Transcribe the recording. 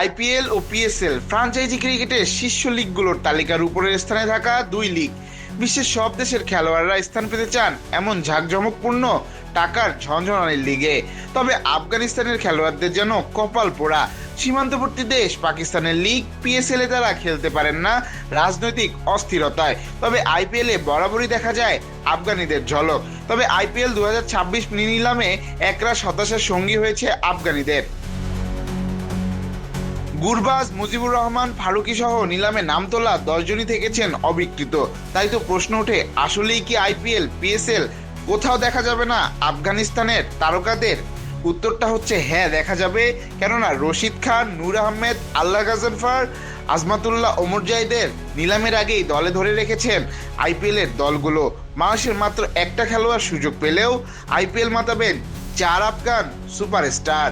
IPL ও PSL franchise ক্রিকেটের শীর্ষ লিগগুলোর তালিকার উপরের স্থানে থাকা দুই লিগ। বিশ্বের সব দেশের খেলোয়াড়রা স্থান পেতে চান এমন ঝাঁকজমকপূর্ণ টাকার ঝনঝনানির লিগে। তবে আফগানিস্তানের খেলোয়াড়দের যেন কপাল পোড়া। সীমান্তবর্তী দেশ পাকিস্তানের লিগ এ তারা খেলতে পারেন না রাজনৈতিক অস্থিরতায়। তবে আইপিএল বরাবরই দেখা যায় আফগানিদের ঝলক। তবে আইপিএল দু হাজার ছাব্বিশ নিলামে একরা হতাশার সঙ্গী হয়েছে আফগানিদের। গুরবাজ, মুজিবুর রহমান, ফারুকি সহ নিলামে নাম তোলা দশজনই থেকেছেন অবিকৃত। তাই তো প্রশ্ন ওঠে, আসলেই কি আইপিএল, পিএসএল কোথাও দেখা যাবে না আফগানিস্তানের তারকাদের? উত্তরটা হচ্ছে হ্যাঁ দেখা যাবে। কেননা রশিদ খান, নূর আহমেদ, আল্লাহ গাজনফার আজমাতুল্লাহ ওমর জাইদের নিলামের আগেই দলে ধরে রেখেছেন আইপিএল এর দলগুলো। মানুষের মাত্র একটা খেলোয়াড় সুযোগ পেলেও আইপিএল মাতাবেন চার আফগান সুপারস্টার।